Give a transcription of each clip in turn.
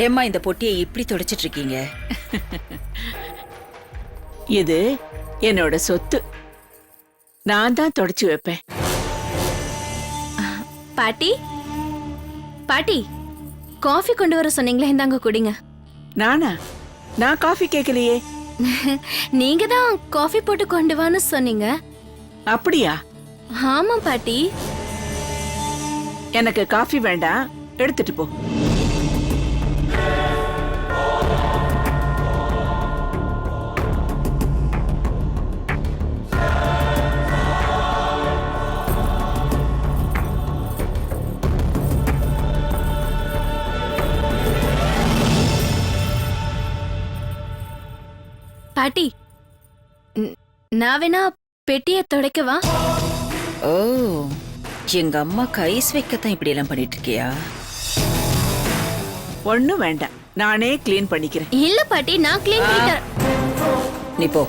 ஏம்மா இந்த பொட்டியை இப்படி தொடச்சிட்டு இருக்கீங்க இது என்னோட சொத்து. நான் தான் தொடச்சு வைப்பேன். பாட்டி? பாட்டி காஃபி கொண்டு வர சொன்னீங்களே இந்தாங்க குடிங்க. நானா? நான் காஃபி கேட்கலையே நீங்க தான் காஃபி போட்டு கொண்டு வான்னு சொன்னீங்க. அப்படியா? ஆமா பாட்டி. எனக்கு காஃபி வேண்டாம். எடுத்துட்டு போ. பாட்டி. நான் வேணா பெட்டியை துடைக்கவா? ஓ எங்க அம்மா கைஸ் வைக்கத்தான் இப்படி எல்லாம் பண்ணிட்டு இருக்கியா ஒண்ணும் வேண்டாம். நானே க்ளீன் பண்ணிக்கிறேன். இல்ல பாட்டி நான் க்ளீன் பண்ணி தரேன் நீ போ.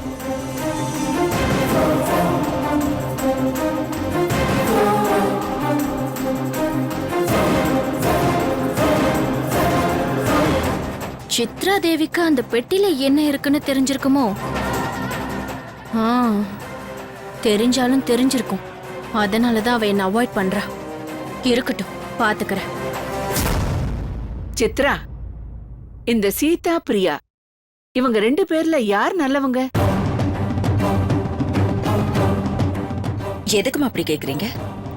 சித்ரா தேவிக்கு அந்த பெட்டில என்ன இருக்குன்னு தெரிஞ்சிருக்குமோ? ஆ தெரிஞ்சாலும் தெரிஞ்சிருக்கும். அதனால தான் அவ என்ன அவாய்ட் பண்றா. இருக்கட்டும் பாத்துக்கறேன். சித்ரா இந்த சீதா பிரியா இவங்க ரெண்டு பேர்ல யார் நல்லவங்க? எதுக்குமா அப்படி கேக்குறீங்க?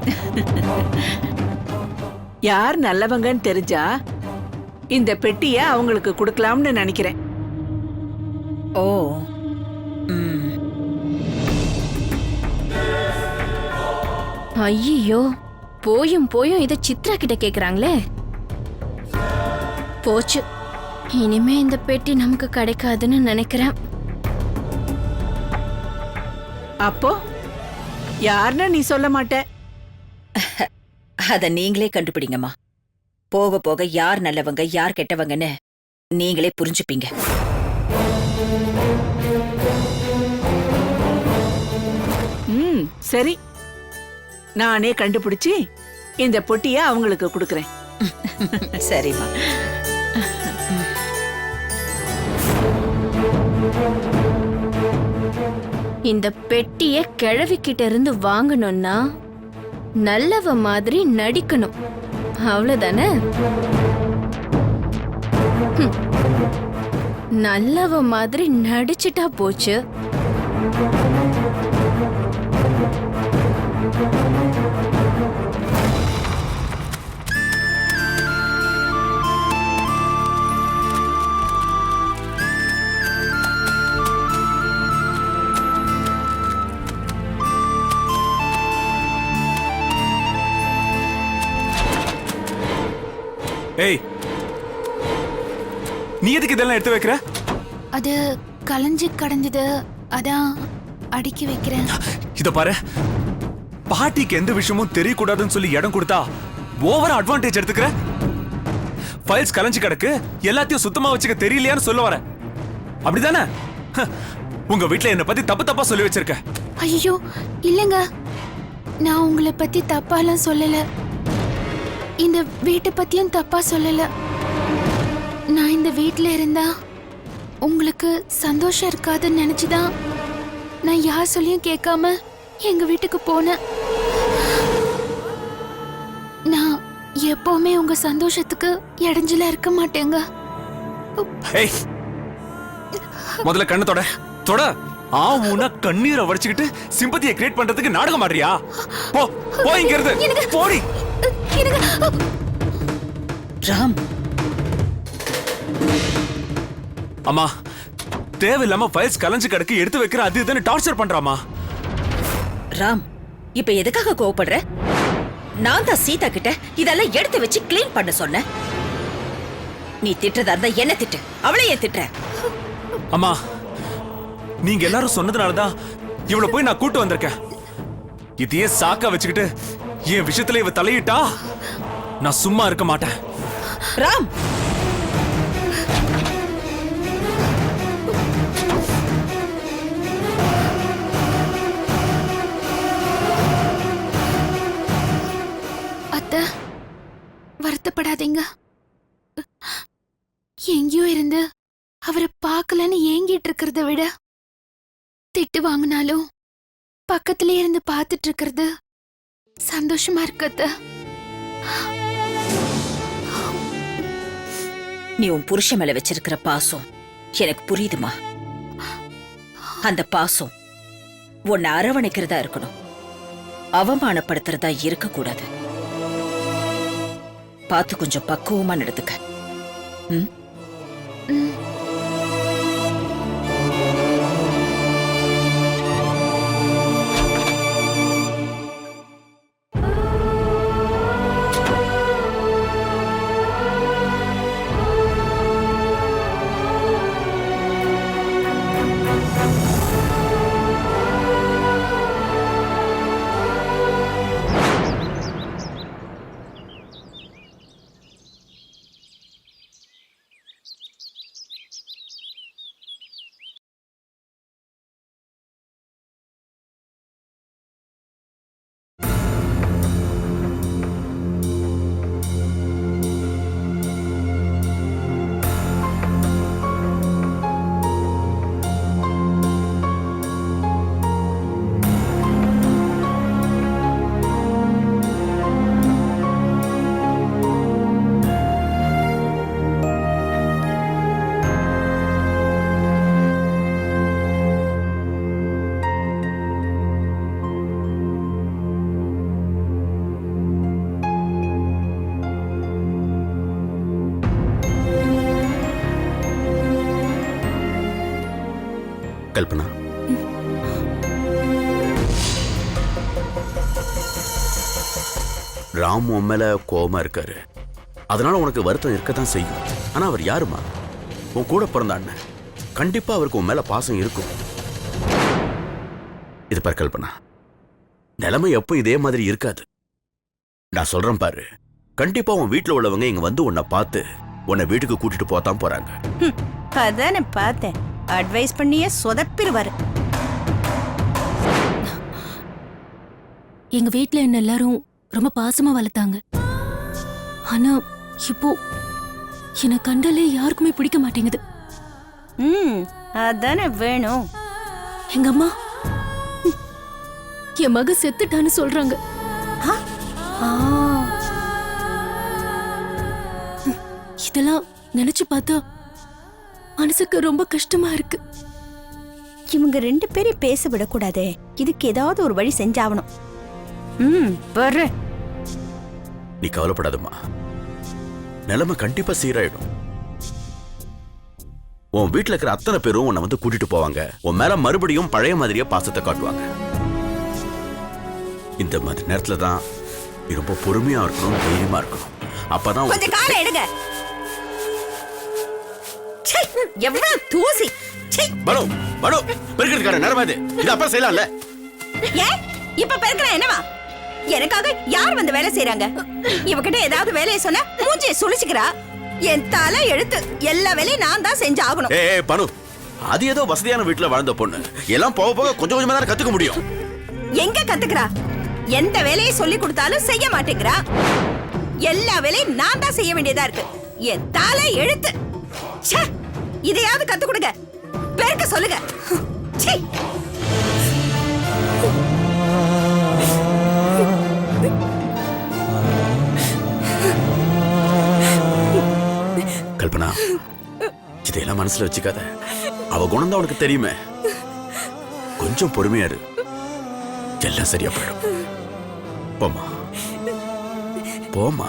யார் நல்லவங்கன்னு தெரிஞ்சா இந்த பெட்டிய அவங்களுக்கு கொடுக்கலாம்னு நினைக்கிறேன். ஓ. ம். ஐயோ போயும் போயும் இத சித்ரா கிட்ட கேக்குறாங்களே. போச்சு. இனிமே இந்த பெட்டி நமக்கு கிடைக்காதுன்னு நினைக்கிறேன். அப்போ யாருன்னு நீ சொல்ல மாட்ட. அத நீங்களே கண்டுபிடிங்கம்மா. போக போக யார் நல்லவங்க யார் கெட்டவங்கன்னு நீங்களே புரிஞ்சுப்பீங்க. ம் சரி. நானே கண்டுபிடிச்சு இந்த பொட்டிய அவங்களுக்கு கொடுக்கறேன். சரிம்மா. இந்த பெட்டிய கிழவிக்கிட்ட இருந்து வாங்கணும்னா நல்லவ மாதிரி நடிக்கணும். அவ்வளோதானே நல்லவ மாதிரி நடிச்சிட்டா போச்சு. ஏய் நீ எதுக்கு இதெல்லாம் எடுத்து வைக்கிற? அது கலைஞ்சு கடந்தது அதான் அடுக்கி வைக்கிறேன். இத பாரு. பாட்டிக்கு எந்த விஷயமும் தெரியக்கூடாதுன்னு சொல்லி இடம் கொடுத்தா ஓவரா அட்வான்டேஜ் எடுத்துக்கிற? ஃபைல்ஸ் கலைஞ்சு கிடக்கு எல்லாத்தையும் சுத்தமா வச்சுக்க தெரியலையான்னு சொல்ல வர. அப்படிதானே? உங்க வீட்ல என்ன பத்தி தப்பு தப்பா சொல்லி வச்சிருக்க. ஐயோ இல்லைங்க. நான் உங்களை பத்தி தப்பாலாம் சொல்லல. இந்த வீட்டை பத்தியும் தப்பா சொல்லல. நான் இந்த வீட்ல இருந்தா உங்களுக்கு சந்தோஷம் இருக்காதுன்னு நினைச்சுதான் நான் யார் சொல்லியும் கேட்காம எங்க வீட்டுக்கு போனேன். நான் எப்பவுமே உங்க சந்தோஷத்துக்கு இடைஞ்சலா இருக்க மாட்டேங்க. முதல்ல கண்ணு தொட. தொட. ஆவுனா கண்ணீரை வடிச்சுக்கிட்டு சிம்பத்தியை கிரியேட் பண்றதுக்கு நாடகம் ஆடுறியா? போ போ இங்க இருந்து போடி. ராம். அம்மா தேவையில்லாம ஃபைல்ஸ் கலைஞ்சு கிடக்கு எடுத்து வைக்கிற அது இதுன்னு டார்ச்சர் பண்றாமா ராம் இப்ப எதுக்காக கோவப்படுற? நான் தான் சீதா கிட்ட இதெல்லாம் எடுத்து வச்சு க்ளீன் பண்ண சொன்னேன். நீ திட்டுறதா இருந்தா என்ன திட்டு? அவளை ஏன் திட்டுற? அம்மா நீங்க எல்லாரும் சொன்னதுனாலதான் இவளை போய் நான் கூட்டு வந்திருக்கேன். இதையே சாக்கா வச்சுக்கிட்டு என் விஷயத்துல இவ தலையிட்டா நான் சும்மா இருக்க மாட்டேன். ராம்! அத்த வருத்தப்படாதீங்க. எங்கேயோ இருந்து அவரை பார்க்கலன்னு ஏங்கிட்டு இருக்கிறத விட திட்டு வாங்கினாலும் பக்கத்திலே இருந்து பார்த்துட்டு இருக்கிறது சந்தோஷமா இருக்கத்த. நீ உன் புருஷன் மேல வச்சிருக்கிற பாசம் எனக்கு புரியுதுமா? அந்த பாசம் உன்னை அரவணைக்கிறதா இருக்கணும். அவமானப்படுத்துறதா இருக்கக்கூடாது. பார்த்து கொஞ்சம் பக்குவமா நடந்துக்க. ம். கல்பனா. ராம் உன் மேல கோபமா இருக்காரு. அதனால உனக்கு வருத்தம் இருக்கத்தான் செய்யும். ஆனா அவர் யாருமா? உன் கூட பிறந்த அண்ணன். கண்டிப்பா அவருக்கு உன் மேல பாசம் இருக்கும். இது பார் கல்பனா. நிலைமை எப்போ இதே மாதிரி இருக்காது. நான் சொல்றேன் பாரு. கண்டிப்பா உன் வீட்டுல உள்ளவங்க இங்க வந்து உன்னை பார்த்து உன்னை வீட்டுக்கு கூட்டிட்டு போத்தான் போறாங்க. அதானே பார்த்தேன். அட்வைஸ் பண்ணியே சொதப்பிடுவாரு எங்க வீட்ல என்ன எல்லாரும் ரொம்ப பாசமா வளர்த்தாங்க. ஆனா இப்போ என்னை கண்டாலே யாருக்குமே பிடிக்க மாட்டேங்குது. ம் அதானே வேணும். எங்க அம்மா? என் மக செத்துட்டான்னு சொல்றாங்க. ஆ, இதெல்லாம் நினைச்சு பார்த்தா மனசுக்கு ரொம்ப கஷ்டமா இருக்கு. இவங்க ரெண்டு பேரையும் பேச விடக்கூடாதே. இதுக்கு ஏதாவது ஒரு வழி செஞ்சாகணும். ம் வர்றேன் நீ கவலைப்படாதம்மா. நிலைமை கண்டிப்பா சீராயிடும். உன் வீட்ல இருக்கிற அத்தனை பேரும் உன்னை வந்து கூட்டிட்டு போவாங்க. உன் மேல மறுபடியும் பழைய மாதிரியே பாசத்தை காட்டுவாங்க. இந்த மாதிரி நேரத்துல தான் நீ ரொம்ப பொறுமையா இருக்கணும் தைரியமா இருக்கணும். அப்பதான் கொஞ்சம் காலை எடுங்க. எவ்வளவு தூசி. பலோ பலோ பெருக்கிறதுக்கான நேரமா இது இது அப்பா செய்யலாம்ல. ஏன் இப்ப பெருக்கிறேன் என்னவா? எனக்காக யார் வந்து வேலை செய்யறாங்க இவகிட்ட ஏதாவது வேலையை சொன்னா மூஞ்சிய சுழிச்சுக்கிறா? என் தலை எழுத்து எல்லா வேலையும் நான் தான் செஞ்சு ஆகணும். ஏ பனு அது ஏதோ வசதியான வீட்டுல வாழ்ந்த பொண்ணு. எல்லாம் போக போக கொஞ்சம் கொஞ்சமா தான் கத்துக்க முடியும். எங்க கத்துக்கிறா? எந்த வேலையை சொல்லி கொடுத்தாலும் செய்ய மாட்டேங்கிறா. எல்லா வேலையும் நான் தான் செய்ய வேண்டியதா இருக்கு. என் தலை எழுத்து. இதையாவது கத்து கொடுங்க. பெருக்க சொல்லுங்க. ச்சீ. கல்பனா இதையெல்லாம் மனசுல வச்சுக்காத. அவ குணம் தான் உனக்கு தெரியுமே. கொஞ்சம் பொறுமையா இரு. எல்லாம் சரியா போயிடும். போமா போமா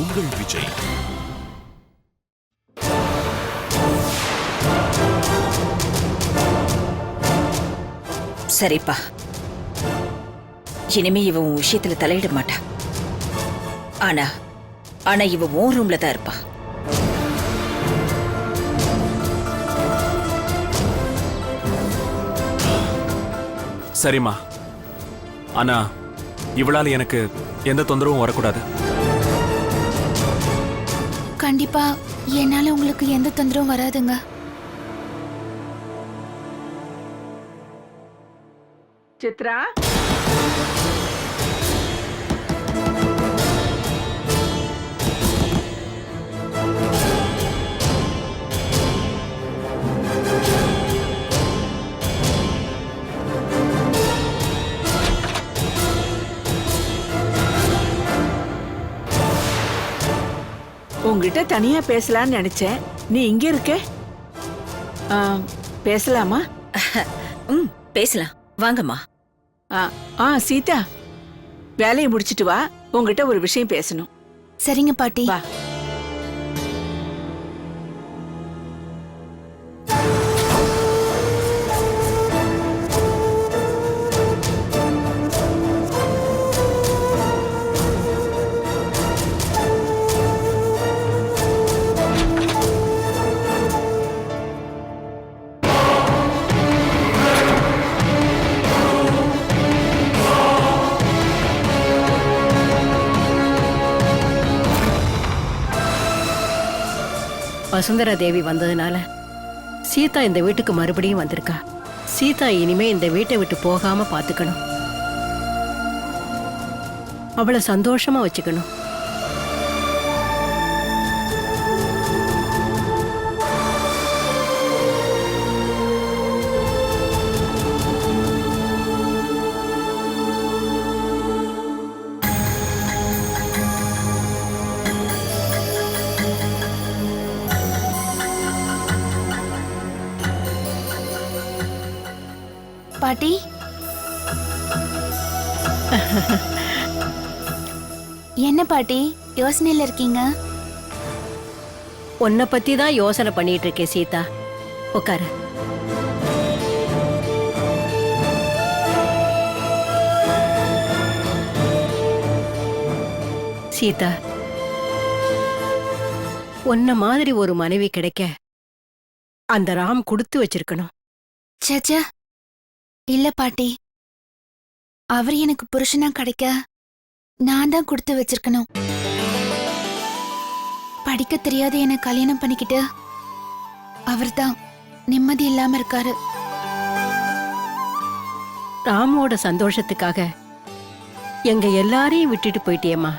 உங்கள் விஜய். சரிப்பா. இனிமே இவ உன் விஷயத்துல தலையிட மாட்டா. ஆனா ஆனா இவ உன் ரூம்ல தான் இருப்பா. சரிம்மா. ஆனா இவளால எனக்கு எந்த தொந்தரவும் வரக்கூடாது. கண்டிப்பா என்னால உங்களுக்கு எந்த தொந்தரவும் வராதுங்க. சித்ரா? உங்ககிட்ட தனியா பேசலாம்னு நினைச்சேன். நீ இங்க இருக்க? பேசலாமா? ம் பேசலாம். வாங்கம்மா. ஆ, ஆ சீதா. வேலையை முடிச்சிட்டு வா. உங்ககிட்ட ஒரு விஷயம் பேசணும். சரிங்க பாட்டி. வா. வசுந்தரா தேவி வந்ததுனால சீதா இந்த வீட்டுக்கு மறுபடியும் வந்திருக்கா. சீதா இனிமே இந்த வீட்டை விட்டு போகாம பாத்துக்கணும். அவளை சந்தோஷமா வச்சுக்கணும். பாட்டி. என்ன பாட்டி யோசனையில இருக்கீங்க? உன்னை பத்தி தான் யோசனை பண்ணிட்டு இருக்கேன் சீதா. உட்காரு சீதா உன்ன மாதிரி ஒரு மனைவி கிடைக்க அந்த ராம் கொடுத்து வச்சிருக்கணும். சச்சா இல்ல பாட்டி. அவர் எனக்கு புருஷனா கிடைக்க நான் தான் கொடுத்து வச்சிருக்கணும். படிக்க தெரியாத என்ன கல்யாணம் பண்ணிக்கிட்டு அவர்தான் நிம்மதி இல்லாம இருக்காரு. ராமோட சந்தோஷத்துக்காக எங்க எல்லாரையும் விட்டுட்டு போயிட்டேம்மா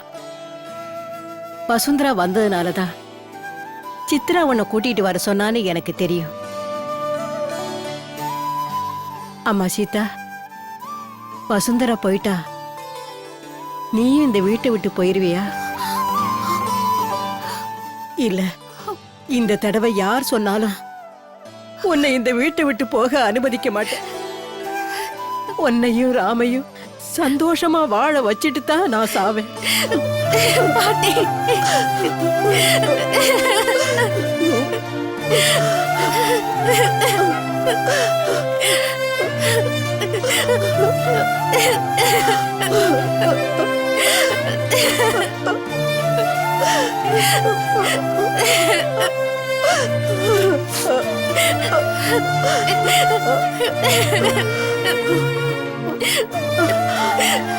வசுந்தரா வந்ததுனால தான் சித்ரா உன்னை கூட்டிட்டு வர சொன்னான்னு எனக்கு தெரியும். அம்மா சீதா. வசுந்தரா போயிட்டா. நீயும் இந்த வீட்டை விட்டு போயிருவியா? இல்ல இந்த தடவை யார் சொன்னாலும் உன்னை இந்த வீட்டை விட்டு போக அனுமதிக்க மாட்டேன். உன்னையும் ராமையும் சந்தோஷமா வாழ வச்சிட்டு தான் நான் சாவேன். பாட்டி.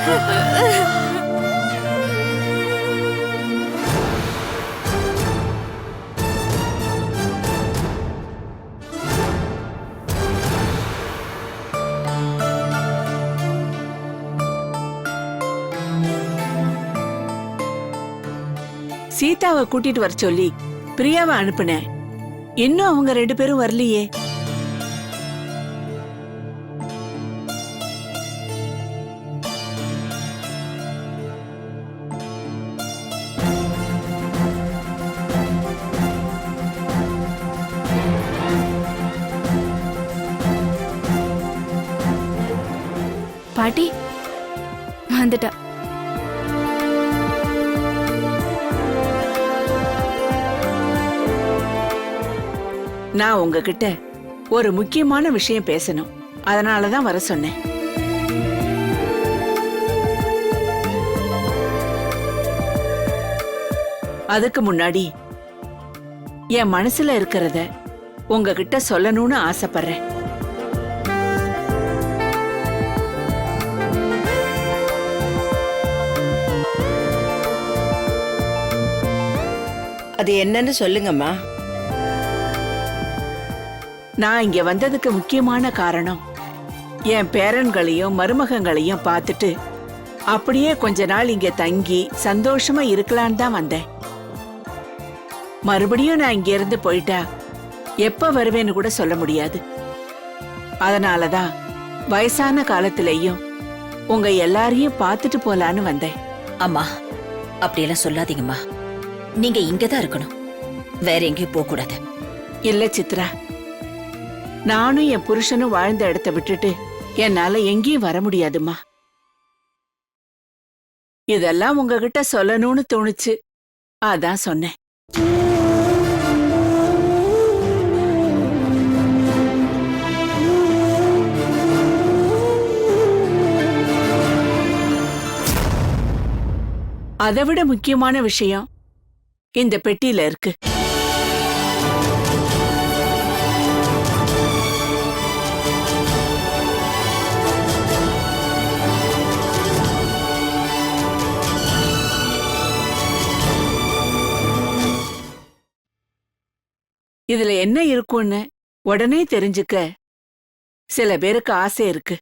Ha ha ha! சீதாவை கூட்டிட்டு வர சொல்லி பிரியாவை அனுப்புனேன் இன்னும் அவங்க ரெண்டு பேரும் வரலையே. பாட்டி வந்துட்டா நான் உங்ககிட்ட ஒரு முக்கியமான விஷயம் பேசணும். அதனால தான் வர சொன்னேன். அதுக்கு முன்னாடி என் மனசுல இருக்கிறத உங்ககிட்ட சொல்லணும்னு ஆசைப்படுறேன். அது என்னன்னு சொல்லுங்கம்மா. நான் இங்க வந்ததுக்கு முக்கியமான காரணம் என் பேரன்களையும் மருமகங்களையும் பார்த்துட்டு அப்படியே கொஞ்ச நாள் இங்க தங்கி சந்தோஷமா இருக்கலான்னு தான் வந்தேன். மறுபடியும் நான் இங்க இருந்து போயிட்டா எப்ப வருவேன்னு கூட சொல்ல முடியாது. அதனாலதான் வயசான காலத்திலேயும் உங்க எல்லாரையும் பார்த்துட்டு போலான்னு வந்தேன். அம்மா அப்படியெல்லாம் சொல்லாதீங்கம்மா. நீங்க இங்கதான் இருக்கணும். வேற எங்கேயும் போக கூடாது இல்ல சித்ரா. நானும் என் புருஷனும் வாழ்ந்த இடத்த விட்டுட்டு என்னால எங்கேயும் வர முடியாதும்மா. இதெல்லாம் உங்ககிட்ட சொல்லணும்னு தோணுச்சு. அதான் சொன்னேன். அதை விட முக்கியமான விஷயம் இந்த பெட்டியில இருக்கு. இதுல என்ன இருக்கும்னு உடனே தெரிஞ்சுக்க. சில பேருக்கு ஆசை இருக்கு.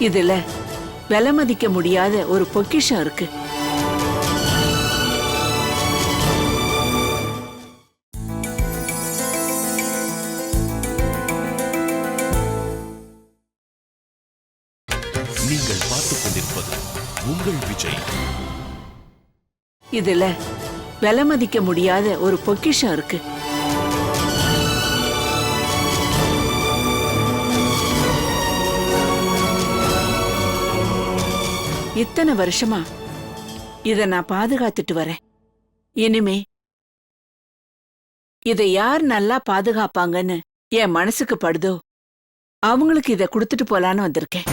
இதுல விலை மதிக்க முடியாத ஒரு பொக்கிஷம் இருக்கு. இதுல விலை மதிக்க முடியாத ஒரு பொக்கிஷம் இருக்கு. இத்தனை வருஷமா இத நான் பாதுகாத்துட்டு வரேன். இனிமே இதை யார் நல்லா பாதுகாப்பாங்கன்னு என் மனசுக்கு படுதோ அவங்களுக்கு இத கொடுத்துட்டு போலான்னு வந்திருக்கேன்.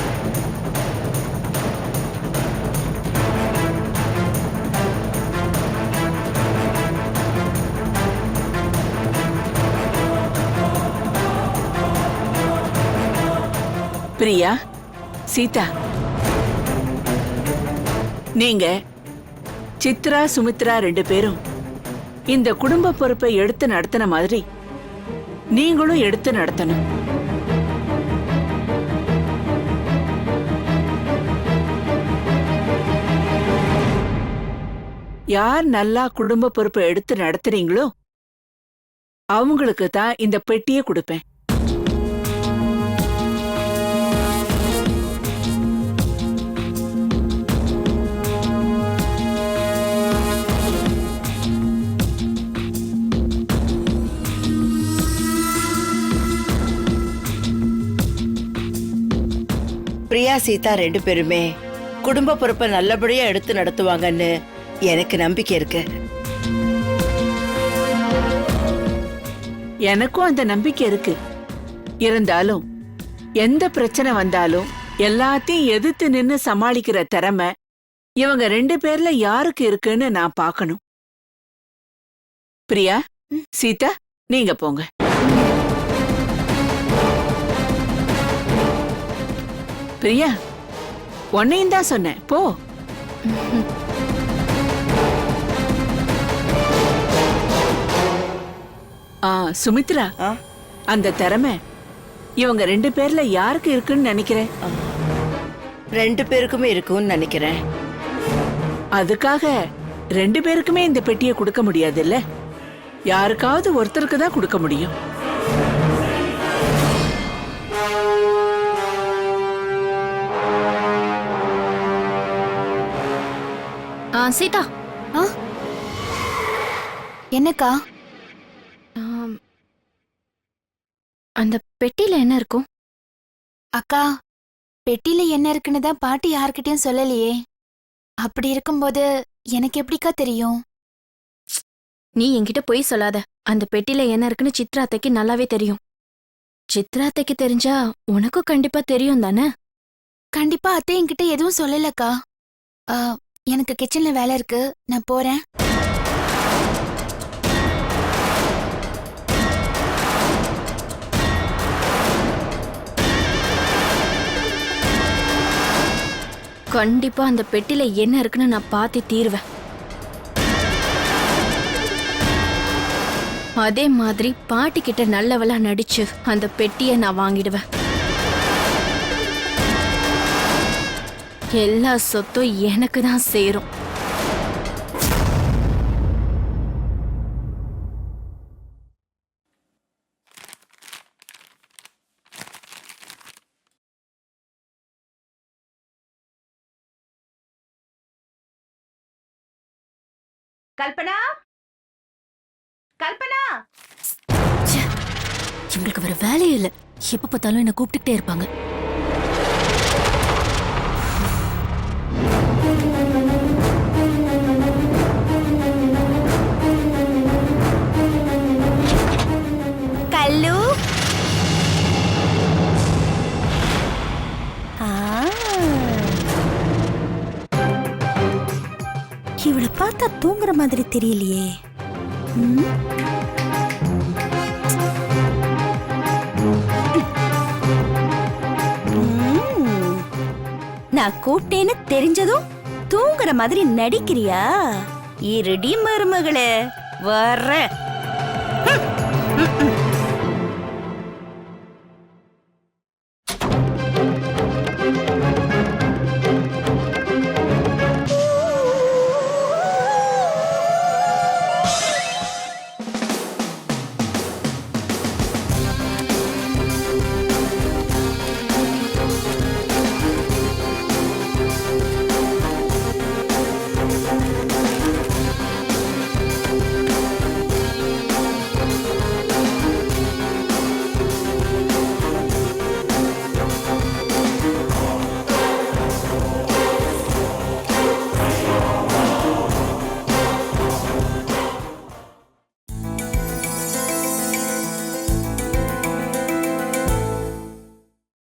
பிரியா சீதா. நீங்க சித்ரா சுமித்ரா ரெண்டு பேரும் இந்த குடும்ப பொறுப்பை எடுத்து நடத்தின மாதிரி நீங்களும் எடுத்து நடத்தணும். யார் நல்லா குடும்ப பொறுப்பை எடுத்து நடத்துறீங்களோ அவங்களுக்கு தான் இந்த பெட்டியை கொடுப்பேன். பிரியா சீதா ரெண்டு பேருமே குடும்ப பொறுப்பை நல்லபடியா எடுத்து நடத்துவாங்கன்னு எனக்கு நம்பிக்கை இருக்கு. எனக்கும் அந்த நம்பிக்கை இருக்கு. இருந்தாலும் எந்த பிரச்சனை வந்தாலும் எல்லாத்தையும் எதிர்த்து நின்னு சமாளிக்கிற திறமை இவங்க ரெண்டு பேர்ல யாருக்கு இருக்குன்னு நான் பார்க்கணும். பிரியா சீதா நீங்க போங்க. பிரியா உன்னையும் தான் சொன்னேன். போ. ஆ சுமித்ரா? அந்த திறமை இவங்க ரெண்டு பேர்ல யாருக்கு இருக்குன்னு நினைக்கிறேன்? ரெண்டு பேருக்குமே இருக்கும்னு நினைக்கிறேன். அதுக்காக ரெண்டு பேருக்குமே இந்த பெட்டியை கொடுக்க முடியாதுல்ல? யாருக்காவது ஒருத்தருக்கு தான் கொடுக்க முடியும். சீதா. ஆ? என்னக்கா? ஆம். அந்த பெட்டியில என்ன இருக்கும்? அக்கா பெட்டில என்ன இருக்குன்னு தான் பாட்டி யார்கிட்டயும் சொல்லலையே. அப்படி இருக்கும்போது எனக்கு எப்படிக்கா தெரியும்? நீ என்கிட்ட பொய் சொல்லாத. அந்த பெட்டில என்ன இருக்குன்னு சித்ரா அத்தைக்கு நல்லாவே தெரியும். சித்ரா அத்தைக்கு தெரிஞ்சா உனக்கும் கண்டிப்பா தெரியும் தானே? கண்டிப்பா அத்தை என்கிட்ட எதுவும் சொல்லலக்கா. ஆ, எனக்கு கிச்சன்ல வேலை இருக்கு. நான் போறேன். கண்டிப்பா அந்த பெட்டில என்ன இருக்குன்னு நான் பார்த்து தீருவேன். அதே மாதிரி பாட்டி கிட்ட நல்லவளா நடிச்சு அந்த பெட்டியை நான் வாங்கிடுவேன். எல்லா சொத்தும் எனக்கு தான் சேரும். கல்பனா? கல்பனா? இவங்களுக்கு வேற வேலையே இல்ல. எப்ப பார்த்தாலும் என்ன கூப்பிட்டுட்டே இருப்பாங்க. மாதிரி தெரியலையே. நான் கூட்டேன்னு தெரிஞ்சதும் தூங்குற மாதிரி நடிக்கிறியா? இருடி மருமகளே. வர்றேன்.